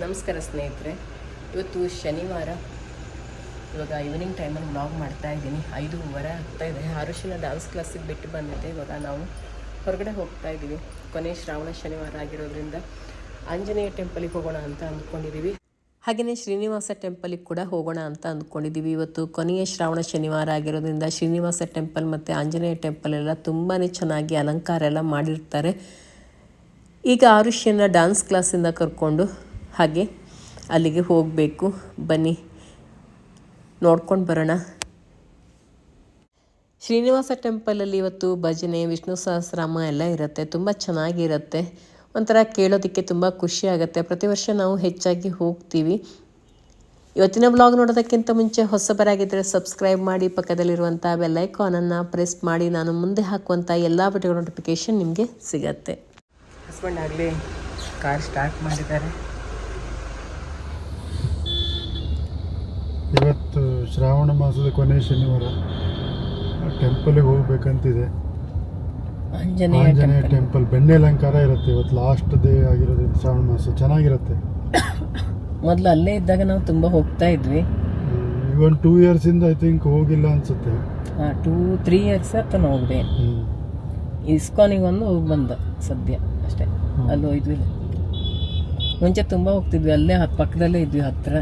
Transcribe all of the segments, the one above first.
ನಮಸ್ಕಾರ ಸ್ನೇಹಿತರೆ. ಇವತ್ತು ಶನಿವಾರ. ಇವಾಗ ಈವ್ನಿಂಗ್ ಟೈಮಲ್ಲಿ ವ್ಲಾಗ್ ಮಾಡ್ತಾ ಇದ್ದೀನಿ. ಐದೂವರೆ ಆಗ್ತಾ ಇದೆ. ಆರುಷಿನ ಡ್ಯಾನ್ಸ್ ಕ್ಲಾಸಿಗೆ ಬಿಟ್ಟು ಬಂದಿದ್ದೆ. ಇವಾಗ ನಾವು ಹೊರಗಡೆ ಹೋಗ್ತಾ ಇದ್ದೀವಿ. ಕೊನೆ ಶ್ರಾವಣ ಶನಿವಾರ ಆಗಿರೋದ್ರಿಂದ ಆಂಜನೇಯ ಟೆಂಪಲಿಗೆ ಹೋಗೋಣ ಅಂತ ಅಂದ್ಕೊಂಡಿದ್ದೀವಿ. ಹಾಗೆಯೇ ಶ್ರೀನಿವಾಸ ಟೆಂಪಲಿಗೆ ಕೂಡ ಹೋಗೋಣ ಅಂತ ಅಂದ್ಕೊಂಡಿದ್ದೀವಿ. ಇವತ್ತು ಕೊನೆಯ ಶ್ರಾವಣ ಶನಿವಾರ ಆಗಿರೋದ್ರಿಂದ ಶ್ರೀನಿವಾಸ ಟೆಂಪಲ್ ಮತ್ತು ಆಂಜನೇಯ ಟೆಂಪಲ್ ಎಲ್ಲ ತುಂಬಾ ಚೆನ್ನಾಗಿ ಅಲಂಕಾರ ಎಲ್ಲ ಮಾಡಿರ್ತಾರೆ. ಈಗ ಆರುಷ್ಯನ ಡ್ಯಾನ್ಸ್ ಕ್ಲಾಸಿಂದ ಕರ್ಕೊಂಡು ಹಾಗೆ ಅಲ್ಲಿಗೆ ಹೋಗಬೇಕು. ಬನ್ನಿ. ನೋಡ್ಕೊಂಡು ಬರೋಣ. ಶ್ರೀನಿವಾಸ ಟೆಂಪಲಲ್ಲಿ ಇವತ್ತು ಭಜನೆ, ವಿಷ್ಣು ಸಹಸ್ರಾಮ ಎಲ್ಲ ಇರುತ್ತೆ. ತುಂಬ ಚೆನ್ನಾಗಿರುತ್ತೆ. ಒಂಥರ ಕೇಳೋದಕ್ಕೆ ತುಂಬ ಖುಷಿ ಆಗುತ್ತೆ. ಪ್ರತಿ ವರ್ಷ ನಾವು ಹೆಚ್ಚಾಗಿ ಹೋಗ್ತೀವಿ. ಇವತ್ತಿನ ಬ್ಲಾಗ್ ನೋಡೋದಕ್ಕಿಂತ ಮುಂಚೆ ಹೊಸಬರಾಗಿದ್ದರೆ ಸಬ್ಸ್ಕ್ರೈಬ್ ಮಾಡಿ, ಪಕ್ಕದಲ್ಲಿರುವಂಥ ಬೆಲ್ಲೈಕಾನನ್ನು ಪ್ರೆಸ್ ಮಾಡಿ, ನಾನು ಮುಂದೆ ಹಾಕುವಂಥ ಎಲ್ಲ ವಿಡಿಯೋ ನೋಟಿಫಿಕೇಷನ್ ನಿಮಗೆ ಸಿಗತ್ತೆ. ಹಸ್ಬೆಂಡ್ ಆಗಲಿ ಕಾರ್ ಸ್ಟಾರ್ಟ್ ಮಾಡಿದ್ದಾರೆ ಇವತ್ತು ಶ್ರಾವಣ ಮಾಸದ ಕೊನೆ ಶನಿವಾರ ಟೆಂಪಲ್ಗೆ ಹೋಗ್ಬೇಕಂತಿದೆ. ಆಂಜನೇಯ ಟೆಂಪಲ್ ಟೆಂಪಲ್ ಬೆಣ್ಣೆ ಅಲಂಕಾರ ಇರುತ್ತೆ. ಇವತ್ತು ಲಾಸ್ಟ್ ಡೇ ಆಗಿರೋದ್ರಿಂದ ಶ್ರಾವಣ ಮಾಸ ಚೆನ್ನಾಗಿರುತ್ತೆ. ಮೊದಲು ಅಲ್ಲೇ ಇದ್ದಾಗ ನಾವು ತುಂಬ ಹೋಗ್ತಾ ಇದ್ವಿ. ಇವನ್ ಒಂದು ಇಯರ್ಸ್ ಇಯರ್ಸಿಂದ ಐ ಥಿಂಕ್ ಹೋಗಿಲ್ಲ ಅನ್ಸುತ್ತೆ. ಟೂ ತ್ರೀ ಇಯರ್ಸ್ ಹತ್ರ ಹೋಗಿದೆ. ಇಸ್ಕಾನಿಗೆ ಒಂದು ಹೋಗಿ ಬಂದ ಸದ್ಯ ಅಷ್ಟೇ. ಅಲ್ಲಿ ಮುಂಚೆ ತುಂಬ ಹೋಗ್ತಿದ್ವಿ. ಅಲ್ಲೇ ಪಕ್ಕದಲ್ಲೇ ಇದ್ವಿ ಹತ್ರ.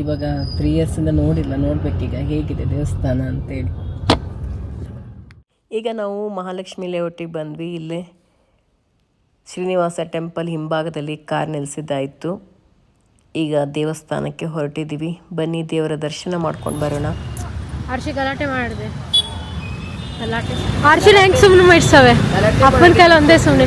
ಇವಾಗ ತ್ರೀ ಇಯರ್ಸಿಂದ ನೋಡಿಲ್ಲ ನೋಡ್ಬೇಕೀಗ ಹೇಗಿದೆ ದೇವಸ್ಥಾನ ಅಂತೇಳಿ. ಈಗ ನಾವು ಮಹಾಲಕ್ಷ್ಮಿ ಲೇಔಟಿಗೆ ಬಂದ್ವಿ. ಇಲ್ಲೇ ಶ್ರೀನಿವಾಸ ಟೆಂಪಲ್ ಹಿಂಭಾಗದಲ್ಲಿ ಕಾರ್ ನಿಲ್ಲಿಸಿದ್ದಾಯಿತು ಈಗ ದೇವಸ್ಥಾನಕ್ಕೆ ಹೊರಟಿದ್ದೀವಿ ಬನ್ನಿ ದೇವರ ದರ್ಶನ ಮಾಡ್ಕೊಂಡು ಬರೋಣ. ಅರ್ಶಿ ಗಲಾಟೆ ಮಾಡಿದೆ. ಗಲಾಟೆ. ಆರ್ಷಿನ ಹೆಂಗ್ ಸುಮ್ಮನೆ ಮಾಡಿಸ್ತವೆ ಅಪ್ಪನ ಕೈಲಿ ಒಂದೇ ಸುಮ್ಮನೆ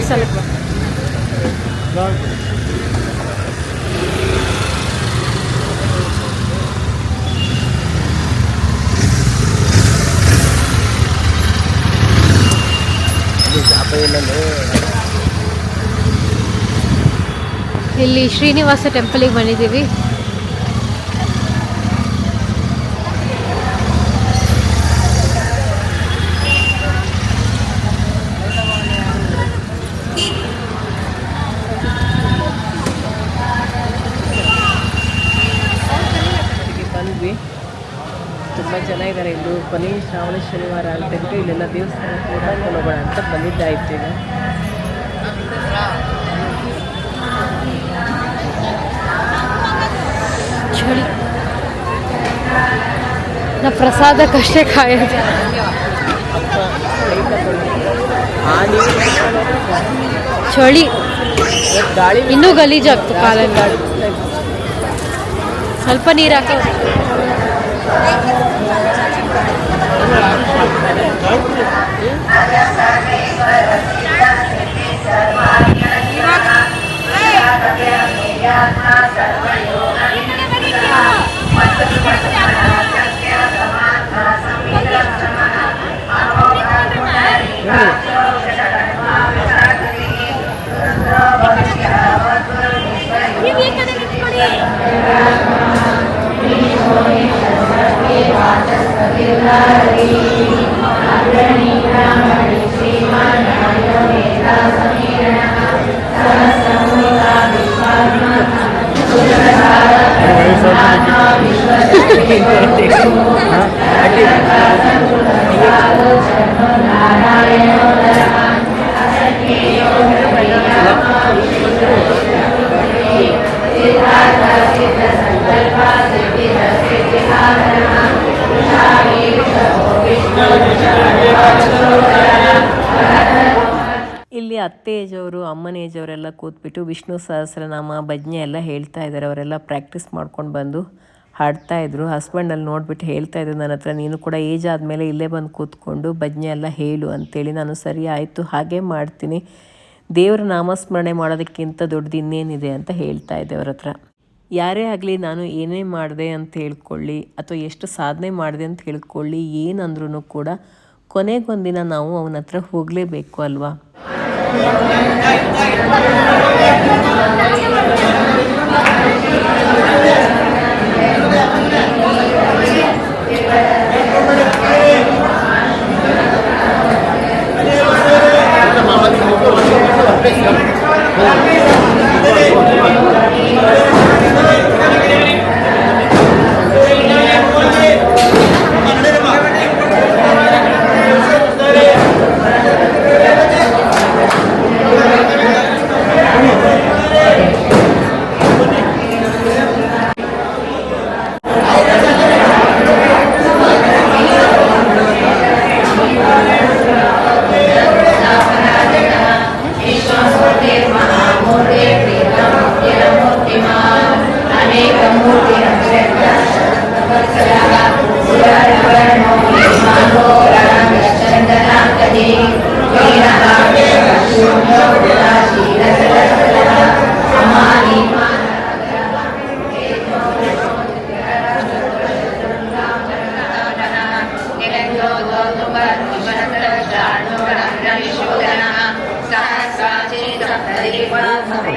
ಇಲ್ಲಿ ಶ್ರೀನಿವಾಸ ಟೆಂಪಲಿಗೆ ಬಂದಿದ್ದೀವಿ ಇಲ್ಲಿಗೆ ಬಂದ್ವಿ ತುಂಬ ಜನ ಇದ್ದಾರೆ ಇಲ್ಲೂ ಕೊನೆಯ ಶ್ರಾವಣ, ಶನಿವಾರ ಅಂತಂದ್ರೆ ಇಲ್ಲೆಲ್ಲ ದೇವಸ್ಥಾನ ಕೂಡ ಹೋಗೋಣ ಅಂತ ಬಂದಿದ್ದಾಯ್ತು ಈಗ. ಚಳಿ. ನಾ ಪ್ರಸಾದಕ್ಕಷ್ಟೇ ಕಾಯೋದು. ಚಳಿ. ಇನ್ನೂ ಗಲೀಜಾಗ್ತು ಕಾಲಲ್ಲಿ ಸ್ವಲ್ಪ ನೀರು ಹಾಕೋ. Hari, hari ini kami ಇಲ್ಲಿ ಅತ್ತೆ ಏಜವರು ಅಮ್ಮನ ಏಜವರೆಲ್ಲ ಕೂತ್ಬಿಟ್ಟು ವಿಷ್ಣು ಸಹಸ್ರನಾಮ ಭಜನೆ ಎಲ್ಲ ಹೇಳ್ತಾ ಇದ್ದಾರೆ. ಅವರೆಲ್ಲ ಪ್ರಾಕ್ಟೀಸ್ ಮಾಡ್ಕೊಂಡು ಬಂದು ಹಾಡ್ತಾ ಇದ್ರು. ಹಸ್ಬೆಂಡಲ್ಲಿ ನೋಡ್ಬಿಟ್ಟು ಹೇಳ್ತಾ ಇದ್ರು, ನನ್ನ ಹತ್ರ ನೀನು ಕೂಡ ಏಜ್ ಆದಮೇಲೆ ಇಲ್ಲೇ ಬಂದು ಕೂತ್ಕೊಂಡು ಭಜನೆ ಎಲ್ಲ ಹೇಳು ಅಂತೇಳಿ ನಾನು ಸರಿ ಆಯಿತು, ಹಾಗೆ ಮಾಡ್ತೀನಿ. ದೇವರ ನಾಮಸ್ಮರಣೆ ಮಾಡೋದಕ್ಕಿಂತ ದೊಡ್ಡದು ಇನ್ನೇನಿದೆ ಅಂತ ಹೇಳ್ತಾ ಇದ್ದೆ ಅವ್ರ ಹತ್ರ. ಯಾರೇ ಆಗಲಿ ನಾನು ಏನೇ ಮಾಡಿದೆ ಅಂತ ಹೇಳ್ಕೊಳ್ಳಿ, ಅಥವಾ ಎಷ್ಟು ಸಾಧನೆ ಮಾಡಿದೆ ಅಂತ ಹೇಳ್ಕೊಳ್ಳಿ, ಏನಂದ್ರೂ ಕೂಡ ಕೊನೆಗೊಂದಿನ ನಾವು ಅವನ ಹತ್ರ ಹೋಗಲೇಬೇಕು ಅಲ್ವಾ? ಶ್ರೀ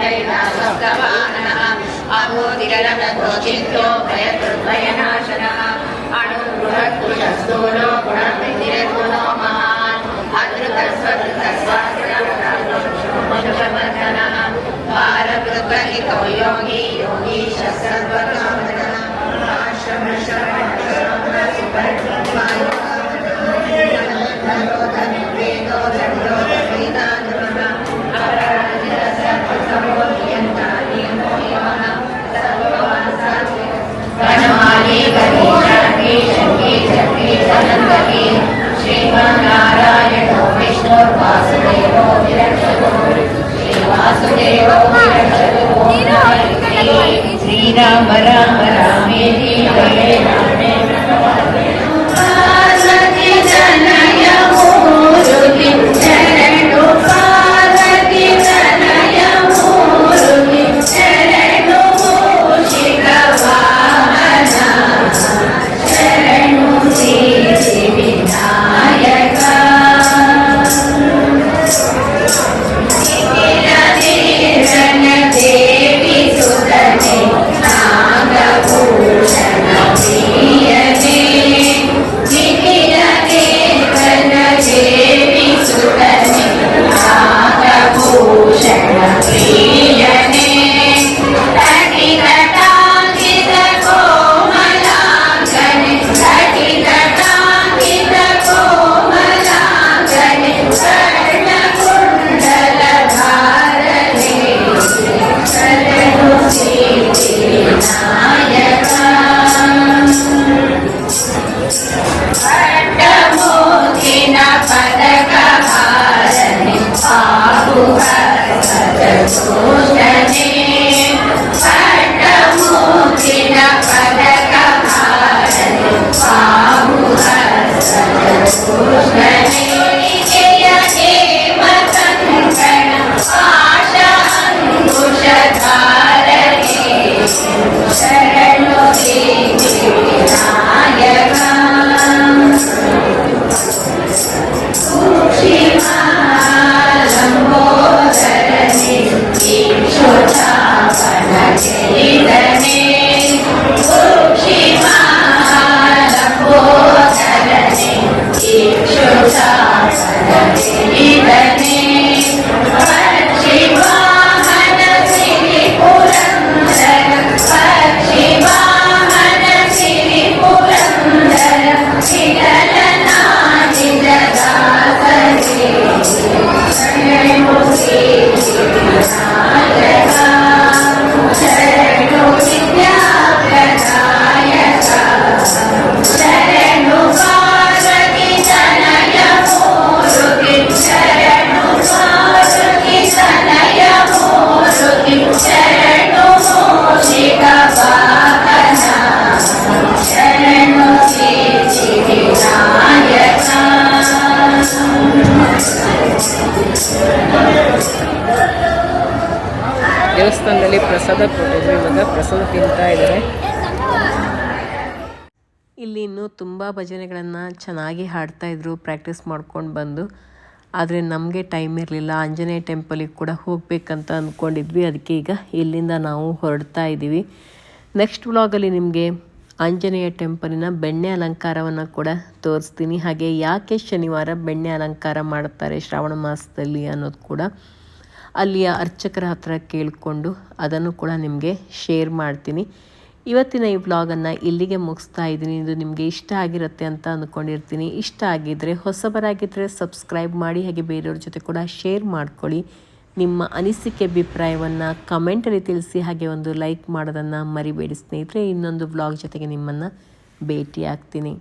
दैलासस्तवानः अमोदिरलभोचिन्तो भयदुर्भयनाशनः अणुबृहत्कुशस्थूलो गुणमिन्दिरगुणो महान् अदृतस्वदृतस्वासनः भारतृत इको योगी योगी शस्त्रवकामनः आश्रमशरणः ದೇವಸ್ಥಾನದಲ್ಲಿ ಪ್ರಸಾದ ಕೊಟ್ಟಿದ್ರು, ಇವಾಗ ಪ್ರಸಾದ ತಿಂತಾ ಇದ್ದಾರೆ. ಇಲ್ಲಿ ಇನ್ನೂ ತುಂಬ ಭಜನೆಗಳನ್ನು ಚೆನ್ನಾಗಿ ಹಾಡ್ತಾ ಇದ್ರು ಪ್ರಾಕ್ಟೀಸ್ ಮಾಡ್ಕೊಂಡು ಬಂದು. ಆದರೆ ನಮಗೆ ಟೈಮ್ ಇರಲಿಲ್ಲ. ಆಂಜನೇಯ ಟೆಂಪಲಿಗೆ ಕೂಡ ಹೋಗಬೇಕಂತ ಅಂದ್ಕೊಂಡಿದ್ವಿ ಅದಕ್ಕೆ ಈಗ ಇಲ್ಲಿಂದ ನಾವು ಹೊರಡ್ತಾ ಇದ್ದೀವಿ ನೆಕ್ಸ್ಟ್ ವ್ಲಾಗಲ್ಲಿ ನಿಮಗೆ ಆಂಜನೇಯ ಟೆಂಪಲಿನ ಬೆಣ್ಣೆ ಅಲಂಕಾರವನ್ನು ಕೂಡ ತೋರಿಸ್ತೀನಿ. ಹಾಗೆ ಯಾಕೆ ಶನಿವಾರ ಬೆಣ್ಣೆ ಅಲಂಕಾರ ಮಾಡ್ತಾರೆ ಶ್ರಾವಣ ಮಾಸದಲ್ಲಿ ಅನ್ನೋದು ಕೂಡ ಅಲ್ಲಿಯ ಅರ್ಚಕರ ಹತ್ರ ಕೇಳಿಕೊಂಡು ಅದನ್ನು ಕೂಡ ನಿಮಗೆ ಶೇರ್ ಮಾಡ್ತೀನಿ. ಇವತ್ತಿನ ಈ ವ್ಲಾಗನ್ನು ಇಲ್ಲಿಗೆ ಮುಗಿಸ್ತಾ ಇದ್ದೀನಿ. ಇದು ನಿಮಗೆ ಇಷ್ಟ ಆಗಿರುತ್ತೆ ಅಂತ ಅಂದ್ಕೊಂಡಿರ್ತೀನಿ. ಇಷ್ಟ ಆಗಿದ್ದರೆ ಹೊಸಬರಾಗಿದ್ದರೆ ಸಬ್ಸ್ಕ್ರೈಬ್ ಮಾಡಿ, ಹಾಗೆ ಬೇರೆಯವ್ರ ಜೊತೆ ಕೂಡ ಶೇರ್ ಮಾಡ್ಕೊಳ್ಳಿ. ನಿಮ್ಮ ಅನಿಸಿಕೆ, ಅಭಿಪ್ರಾಯವನ್ನು ಕಮೆಂಟಲ್ಲಿ ತಿಳಿಸಿ, ಹಾಗೆ ಒಂದು ಲೈಕ್ ಮಾಡೋದನ್ನು ಮರಿಬೇಡಿ ಸ್ನೇಹಿತರೆ. ಇನ್ನೊಂದು ವ್ಲಾಗ್ ಜೊತೆಗೆ ನಿಮ್ಮನ್ನು ಭೇಟಿ ಆಗ್ತೀನಿ